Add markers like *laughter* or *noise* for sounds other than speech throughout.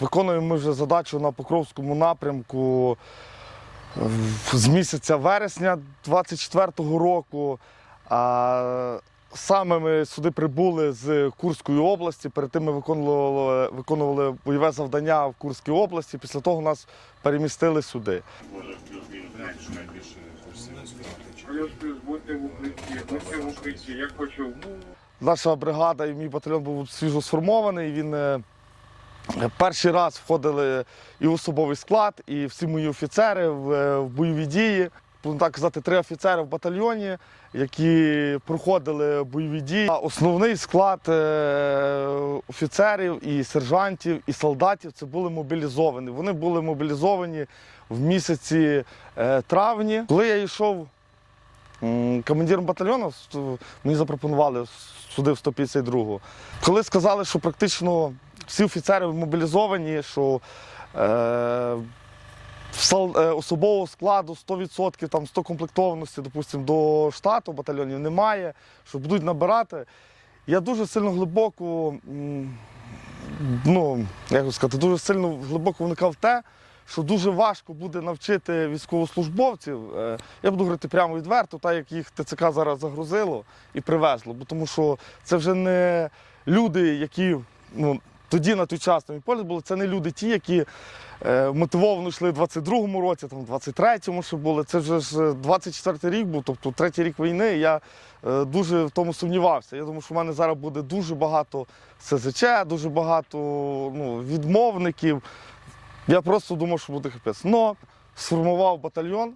Виконуємо ми вже задачу на Покровському напрямку е, з місяця вересня 24-го року. А саме ми сюди прибули з Курської області. Перед тим ми виконували, виконували бойове завдання в Курській області. Після того нас перемістили сюди. Наша бригада і мій батальйон був свіжо сформований. Він е, перший раз входили і в особовий склад, і всі мої офіцери в, е, бойові дії. Так казати, три офіцери в батальйоні, які проходили бойові дії. Основний склад е, офіцерів і сержантів і солдатів це були мобілізовані. Вони були мобілізовані в місяці е, травні. Коли я йшов Командиром батальйону мені запропонували сюди в 152-го. Коли сказали, що практично всі офіцери мобілізовані, що е, е, особового складу 100%, там 100 комплектованості, допустим, до штату батальйонів немає, що будуть набирати. Я дуже сильно глибоко, ну, як сказати, дуже сильно глибоко вникав в те, що дуже важко буде навчити військовослужбовців. е, Я буду говорити прямо відверто, так як їх ТЦК зараз загрузило і привезло. Бо тому що це вже не люди, які ну, тоді на той час там і полі були, це не люди ті, які е, мотивовано йшли в 22-му році, там, в 23-му ще були. Це вже ж 24-й рік був, тобто третій рік війни. і Я е, дуже в тому сумнівався. Я думаю, що в мене зараз буде дуже багато СЗЧ, дуже багато ну, відмовників. Я просто думав, що буде капець. Но сформував батальйон.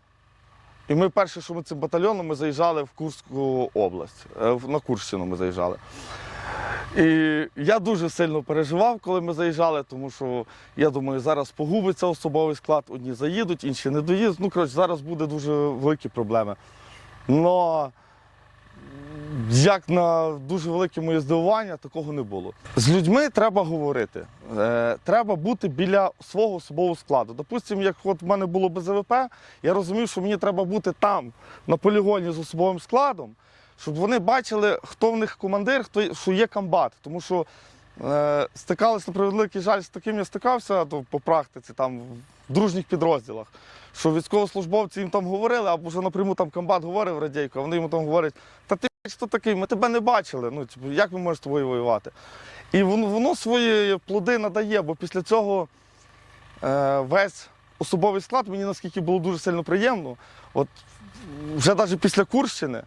І ми перше, що ми цим батальйоном ми заїжджали в Курську область. Е, На Курщину ми заїжджали. І я дуже сильно переживав, коли ми заїжджали, тому що я думаю, зараз погубиться особовий склад, одні заїдуть, інші не доїдуть. Ну, коротше, зараз буде дуже великі проблеми. Но як на дуже велике моє здивування, такого не було. З людьми треба говорити. Е, треба бути біля свого особового складу. Допустимо, як от в мене було БЗВП, я розумів, що мені треба бути там, на полігоні з особовим складом, щоб вони бачили, хто в них командир, хто що є комбат. Тому що е, стикалися на превеликий жаль, з таким я стикався то, по практиці, там в дружніх підрозділах. Що військовослужбовці їм там говорили, або вже напряму там комбат говорив радійко, а вони йому там говорять, та ти хто такий, ми тебе не бачили. Ну, типу, як ми можемо з тобою воювати? І воно, воно свої плоди надає, бо після цього е, весь особовий склад мені наскільки було дуже сильно приємно. От вже навіть після Курщини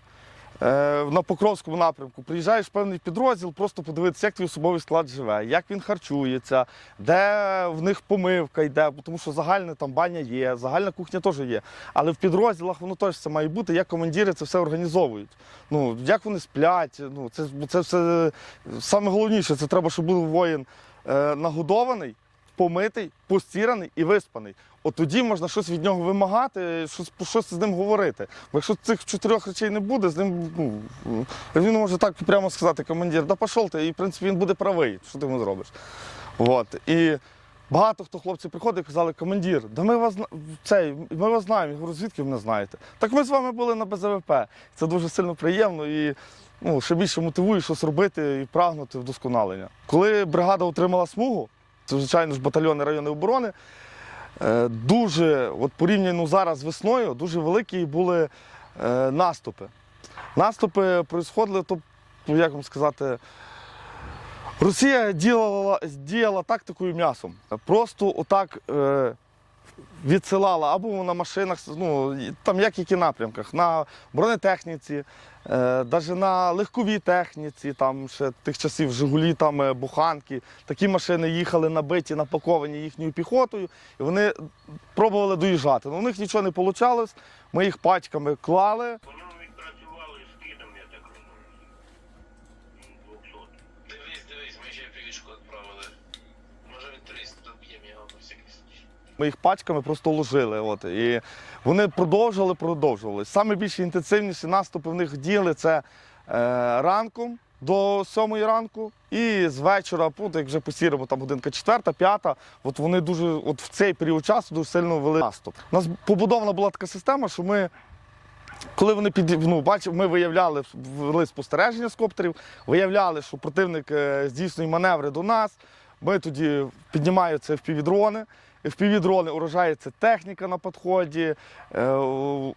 на Покровському напрямку приїжджаєш в певний підрозділ, просто подивитися, як твій особовий склад живе, як він харчується, де в них помивка йде, тому що загальна там баня є, загальна кухня теж є. Але в підрозділах воно теж це має бути, як командири це все організовують. Ну, як вони сплять, ну, це, це все саме головніше, це треба, щоб був воїн е, нагодований, помитий, постіраний і виспаний. От тоді можна щось від нього вимагати, щось, щось з ним говорити. Бо якщо цих чотирьох речей не буде, з ним ну, він може так прямо сказати, командир, да пішов ти, і в принципі він буде правий, що ти йому зробиш. От. І багато хто хлопці приходить і казали, командир, да ми вас цей, ми вас знаємо. Я говорю, звідки ви мене знаєте? Так ми з вами були на БЗВП. Це дуже сильно приємно і ну, ще більше мотивує щось робити і прагнути вдосконалення. Коли бригада отримала смугу, це звичайно ж батальйони районної оборони. Е, Дуже, от порівняно зараз весною, дуже великі були е, наступи. Наступи происходили, то, ну, як вам сказати, Росія діяла, діяла тактикою м'ясом. Просто отак е, відсилала або на машинах, ну, там як які напрямках, на бронетехніці, навіть на легковій техніці, там ще тих часів Жигулі, там е, буханки. Такі машини їхали набиті, напаковані їхньою піхотою, і вони пробували доїжджати. але у них нічого не вийшло. Ми їх пачками клали. Ми їх пачками просто ложили. От, і вони продовжували, продовжували. Саме більш інтенсивніші наступи в них діяли це е, ранком до сьомої ранку, і з вечора, от, як вже по сірому, там годинка четверта, п'ята, от вони дуже от в цей період часу дуже сильно вели наступ. У нас побудована була така система, що ми. Коли вони під ну, бачив, ми виявляли, вели спостереження з коптерів, виявляли, що противник е, здійснює маневри до нас. Ми тоді піднімаються FPV-дрони. FPV-дрони техніка на підході, е,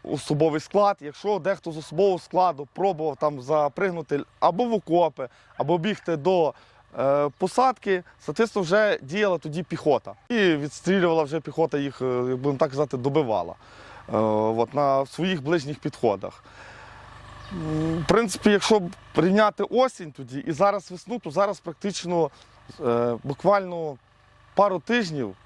особовий склад. Якщо дехто з особового складу пробував там запригнути або в окопи, або бігти до е, посадки, соответственно, вже діяла тоді піхота. І відстрілювала вже піхота їх, е, будемо так казати, добивала от, на своїх ближніх підходах. В принципі, якщо прийняти осінь тоді і зараз весну, то зараз практично буквально пару тижнів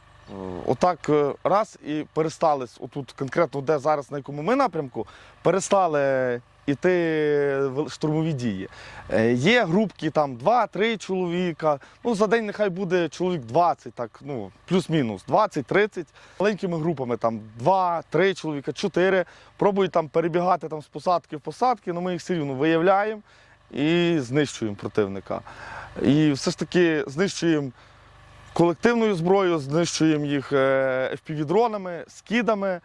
отак е, раз і перестали отут конкретно, де зараз на якому ми напрямку, перестали йти вел- штурмові дії. Е, Є групки там 2-3 чоловіка. Ну, за день нехай буде чоловік 20, так, ну, плюс-мінус, 20-30. Маленькими групами там 2-3 чоловіка, 4. Пробують там перебігати там, з посадки в посадки, але ми їх все рівно виявляємо і знищуємо противника. І все ж таки знищуємо колективною зброєю, знищуємо їх е, FPV-дронами, скидами.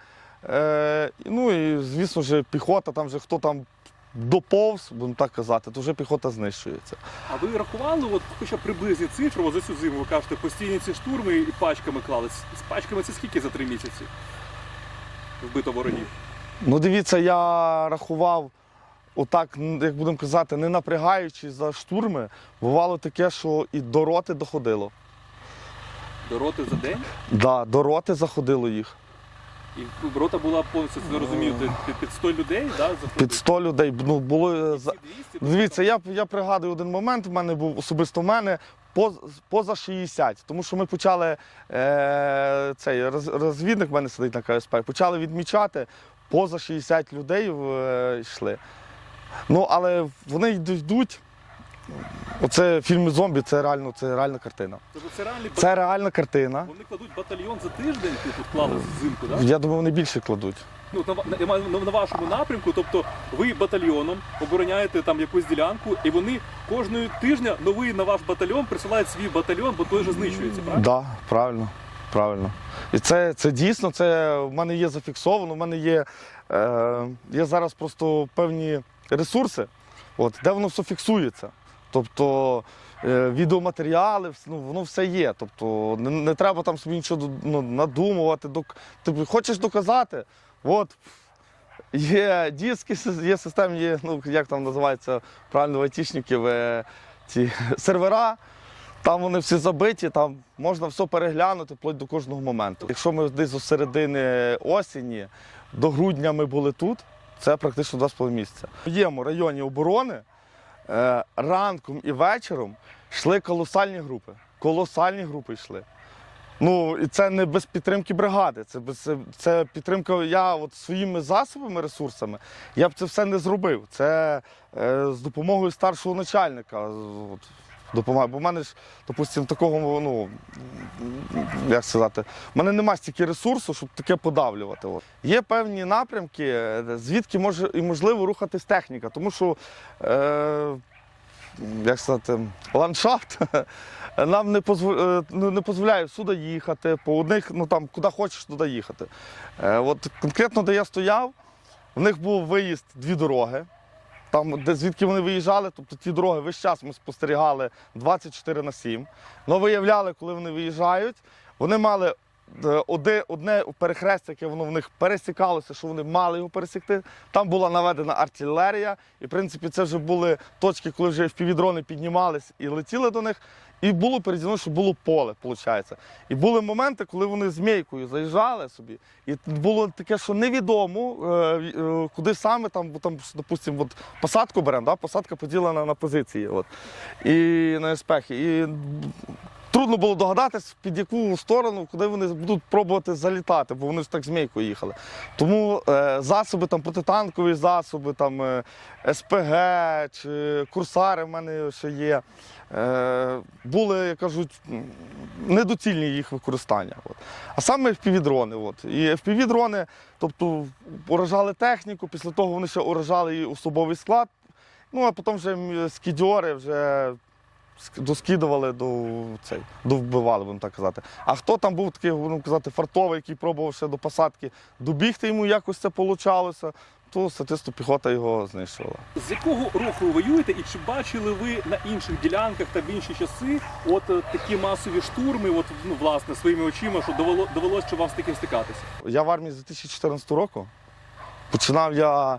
Е, Ну і, звісно ж, піхота, там вже хто там доповз, будемо так казати, то вже піхота знищується. А ви рахували, от хоча приблизні цифри, за цю зиму ви кажете, постійні ці штурми і пачками клали. З пачками це скільки за три місяці? Вбито ворогів. Ну, дивіться, я рахував, отак, як будемо казати, не напрягаючись за штурми, бувало таке, що і до роти доходило. До роти за день. Да, до роти заходило їх. І рота була повністю, це розумію, під, під 100 людей, да, заходить? Під 100 людей. Ну, було, е, за- Всі 200, Дивіться, я, я пригадую один момент, в мене був особисто в мене поза 60, тому що ми почали е, цей розвідник в мене сидить на КСП, почали відмічати, поза 60 людей е, йшли. Ну, але вони йд- йдуть. Оце фільми зомбі, це реально, це реальна картина. Тобто це реальний Це реальна картина. Вони кладуть батальйон за тиждень, тут от клали взимку, так? Я думаю, вони більше кладуть. Ну, на, на, я маю на, на вашому напрямку, тобто ви батальйоном обороняєте там якусь ділянку, і вони кожного тижня новий на ваш батальйон присилають свій батальйон, бо той же знищується, Так, правильно? да, правильно. Правильно. І це, це дійсно, це в мене є зафіксовано, в мене є, е, є зараз просто певні ресурси, от, де воно все фіксується. Тобто е, відеоматеріали, ну, воно все є. Тобто не, не треба там собі нічого ну, надумувати. Док... Ти хочеш доказати? От. Є диски, є системи, є, ну, як там називається правильно айтішників, е, ці сервера. Там вони всі забиті, там можна все переглянути вплоть до кожного моменту. Якщо ми десь з середини осені, до грудня ми були тут, це практично 2,5 місяця. В моєму районі оборони ранком і вечором йшли колосальні групи. Колосальні групи йшли. Ну, і це не без підтримки бригади. Це, це, це підтримка. Я от своїми засобами, ресурсами, я б це все не зробив. Це е, з допомогою старшого начальника. От, допомагає. Бо в мене ж, допустимо, такого, ну як сказати, в мене немає стільки ресурсу, щоб таке подавлювати. От. Є певні напрямки, е, звідки може і можливо рухатись техніка, тому що. Е, як сказати, ландшафт *laughs* нам не, позв... е, ну, не дозволяє сюди їхати, по одних, ну там куди хочеш, туди їхати. Е, от конкретно, де я стояв, в них був виїзд дві дороги. Там, де звідки вони виїжджали, тобто ті дороги весь час ми спостерігали 24 на 7. Але виявляли, коли вони виїжджають, вони мали е, одне, одне перехрестя, яке воно в них пересікалося, що вони мали його пересікти. Там була наведена артилерія, і в принципі це вже були точки, коли вже впівдрони піднімались і летіли до них. І було переді мною, що було поле, виходить. І були моменти, коли вони змійкою заїжджали собі, і було таке, що невідомо, е, е, куди саме там, бо там, допустимо, от посадку беремо, да? посадка поділена на позиції. От, і на еспехи. І трудно було догадатись, під яку сторону, куди вони будуть пробувати залітати, бо вони ж так змійкою їхали. Тому е, засоби, там, протитанкові засоби, там, е, СПГ чи курсари в мене ще є. Е, були, як кажуть, недоцільні їх використання. От. А саме FPV-дрони. От. І FPV-дрони, тобто уражали техніку, після того вони ще уражали і особовий склад. Ну, а потім вже скідьори вже доскидували до цей, довбивали, будемо так казати. А хто там був такий, будемо казати, фартовий, який пробував ще до посадки добігти йому якось це вийшло, то, соответственно, піхота його знищувала. З якого ви воюєте, і чи бачили ви на інших ділянках та в інші часи от е, такі масові штурми, от ну власне своїми очима, що довело довелося що вам з таким стикатися? Я в армії з 2014 року. Починав я е,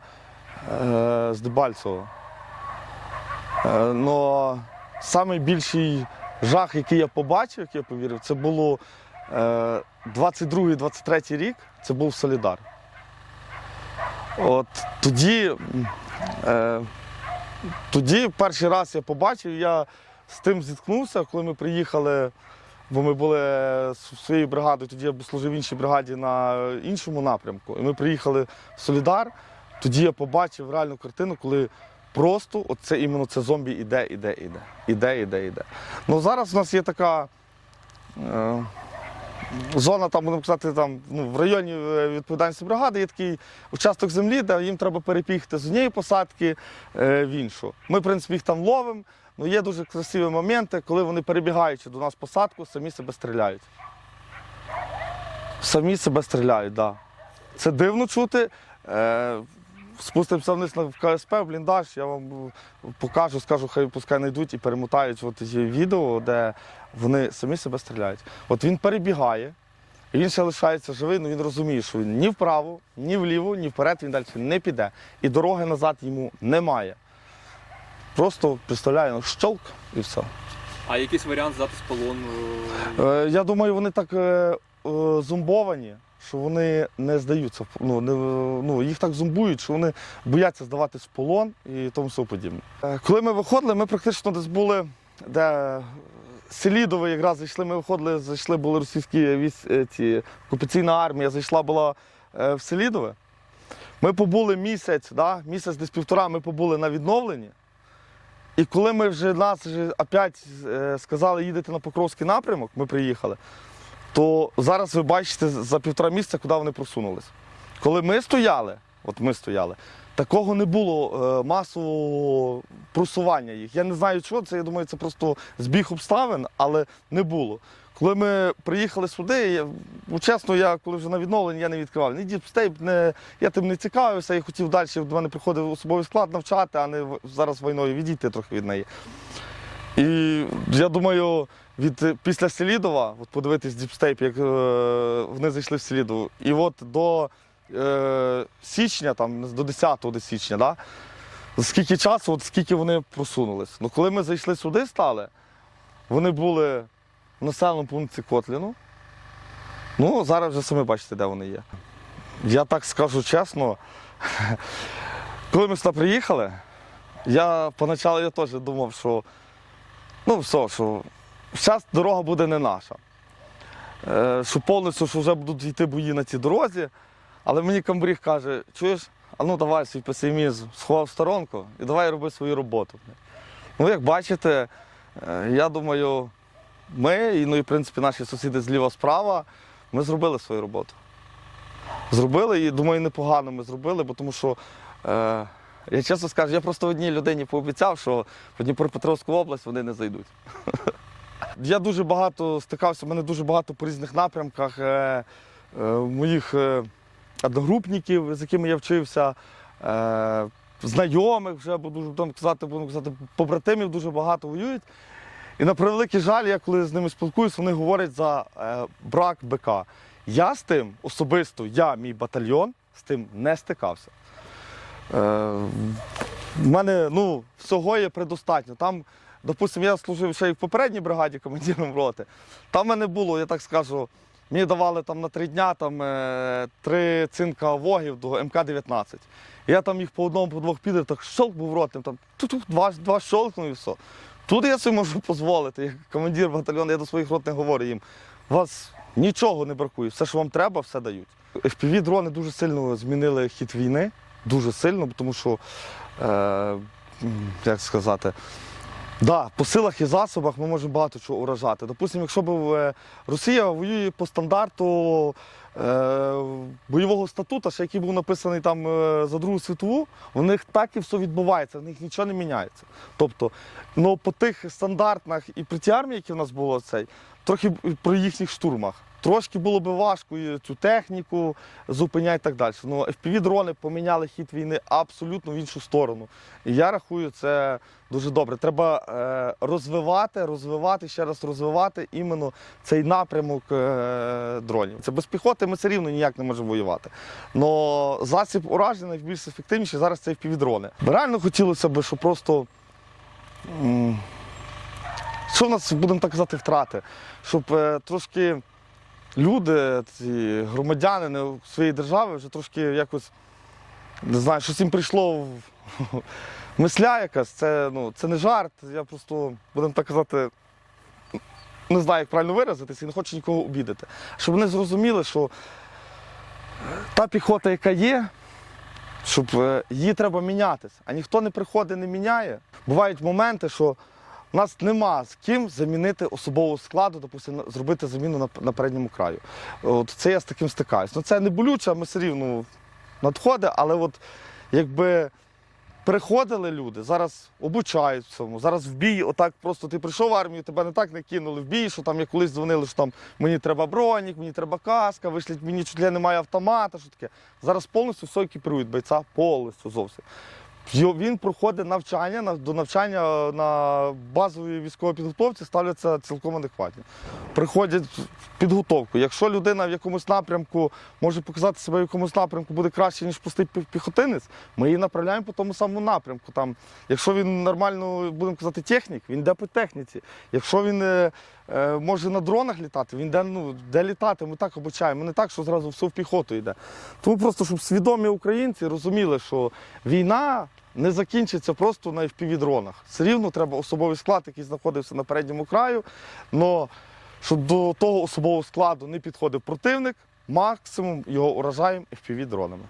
з Дебальцево. Е, но найбільший жах, який я побачив, який я повірив, це було е, 22-23 рік, це був Солідар. От тоді, е, тоді перший раз я побачив, я з тим зіткнувся, коли ми приїхали бо ми були з своєю бригадою, тоді я служив в іншій бригаді на іншому напрямку. І ми приїхали в Солідар. Тоді я побачив реальну картину, коли просто оце іменно це зомбі іде, іде, іде. Іде, іде, іде. Ну зараз у нас є така. Е, Зона, там, будемо казати, там, ну, в районі е, відповідальності бригади є такий участок землі, де їм треба перепігти з однієї посадки е, в іншу. Ми, в принципі, їх там ловимо. Ну, є дуже красиві моменти, коли вони перебігаючи до нас посадку, самі себе стріляють. Самі себе стріляють, так. Да. Це дивно чути. Е, спустимося вниз на КСП, в бліндаж, я вам покажу, скажу, хай пускай знайдуть і перемотають от є відео, де вони самі себе стріляють. От він перебігає, і він ще лишається живий, але він розуміє, що він ні вправо, ні вліво, ні вперед він далі не піде. І дороги назад йому немає. Просто представляє, ну, щолк і все. А якийсь варіант здати з полону? е, я думаю, вони так е, е, зомбовані, що вони не здаються. Ну, не, ну, їх так зомбують, що вони бояться здаватись в полон і тому все подібне. Е, коли ми виходили, ми практично десь були, де Селідове якраз зайшли, ми виходили, зайшли, були російські е, ці, окупаційна армія, зайшла була е, в Селідове. Ми побули місяць, да, місяць десь півтора ми побули на відновленні. І коли ми вже нас вже опять сказали, їдете на Покровський напрямок, ми приїхали, то зараз ви бачите за півтора місяця, куди вони просунулись. Коли ми стояли, от ми стояли, такого не було е, масового просування їх. Я не знаю, чого це, я думаю, це просто збіг обставин, але не було. Коли ми приїхали сюди, я, ну, чесно, я коли вже на відновленні я не відкривав. Ні діпстейп, не, я тим не цікавився, я хотів далі до мене приходив особовий склад навчати, а не зараз війною відійти трохи від неї. І я думаю, від е, після Селідова, от подивитись діпстейп, як е, вони зайшли в Селідову, і от до е, січня, там, до 10 десь січня, да, скільки часу, от скільки вони просунулись. Ну, коли ми зайшли сюди, стали, вони були в населеному пункті Котліну. Ну, зараз вже самі бачите, де вони є. Я так скажу чесно, *laughs* коли ми сюди приїхали, я поначалу я теж думав, що ну все, що зараз дорога буде не наша. Е, що повністю що вже будуть йти бої на цій дорозі. Але мені камбріг каже, чуєш, а ну давай свій песимізм сховав сторонку і давай роби свою роботу. Ну, як бачите, е, я думаю, ми, і, ну і в принципі наші сусіди зліва-справа, ми зробили свою роботу. Зробили і думаю, непогано ми зробили, бо тому що. Е, я чесно скажу, я просто одній людині пообіцяв, що в Дніпропетровську область вони не зайдуть. *laughs* Я дуже багато стикався, в мене дуже багато по різних напрямках е, е, моїх е, одногрупників, з якими я вчився, е, знайомих вже буду там казати, буду казати, побратимів дуже багато воюють. І на превеликий жаль, я коли з ними спілкуюсь, вони говорять за е, брак БК. Я з тим особисто, я, мій батальйон, з тим не стикався. Е, в мене ну, всього є предостатньо. Там, допустимо, я служив ще й в попередній бригаді командиром роти. Там в мене було, я так скажу, мені давали там на три дня там, е, три цинка вогів до МК-19. Я там їх по одному, по двох підер, так щолк був ротним, там два, два щолкнув і все. Тут я собі можу дозволити, як командир батальйону, я до своїх рот не говорю їм. Вас нічого не бракує, все, що вам треба, все дають. fpv дрони дуже сильно змінили хід війни, дуже сильно, тому що, е, як сказати, да, по силах і засобах ми можемо багато чого уражати. Допустимо, якщо б е, Росія воює по стандарту е, бойового статуту, ще який був написаний там е, за Другу світову, у них так і все відбувається, в них нічого не міняється. Тобто, ну по тих стандартах і при тій армії, які в нас було цей, трохи про їхніх штурмах. Трошки було би важко цю техніку зупиняти і так далі. Ну, FPV-дрони поміняли хід війни абсолютно в іншу сторону. І я рахую, це дуже добре. Треба е, розвивати, розвивати, ще раз розвивати іменно цей напрямок е, дронів. Це без піхоти ми все рівно ніяк не можемо воювати. Но засіб ураження найбільш ефективніший зараз це FPV-дрони. Реально хотілося б, щоб просто. що в нас, будемо так казати, втрати? Щоб е, трошки люди, ці громадяни своєї держави вже трошки якось, не знаю, щось їм прийшло в *laughs* мисля якась. Це, ну, це не жарт. Я просто, будемо так казати, не знаю, як правильно виразитися і не хочу нікого обідати. Щоб вони зрозуміли, що та піхота, яка є, щоб е, її треба мінятися. А ніхто не приходить, не міняє. Бувають моменти, що у нас нема з ким замінити особового складу, допустимо, зробити заміну на, на передньому краю. От це я з таким стикаюсь. Ну це не болюче, ми все рівно надходить, але от якби приходили люди, зараз обучають в цьому, зараз в бій, отак просто ти прийшов в армію, тебе не так не кинули в бій, що там як колись дзвонили, що там мені треба бронік, мені треба каска, вишліть мені чуть ли немає автомата, що таке. Зараз повністю все екіпірують бойця, повністю зовсім. Він проходить навчання, до навчання на базовій військовій підготовці ставляться цілком адекватні. Приходять в підготовку. Якщо людина в якомусь напрямку може показати себе в якомусь напрямку буде краще, ніж пустий піхотинець, ми її направляємо по тому самому напрямку. Там, якщо він нормально, будемо казати, технік, він йде по техніці. Якщо він е, е, може на дронах літати, він йде, ну, де літати, ми так обучаємо. Не так, що зразу все в піхоту йде. Тому просто, щоб свідомі українці розуміли, що війна не закінчиться просто на FPV-дронах. Все рівно треба особовий склад, який знаходився на передньому краю. Но щоб до того особового складу не підходив противник, максимум його уражаємо FPV-дронами.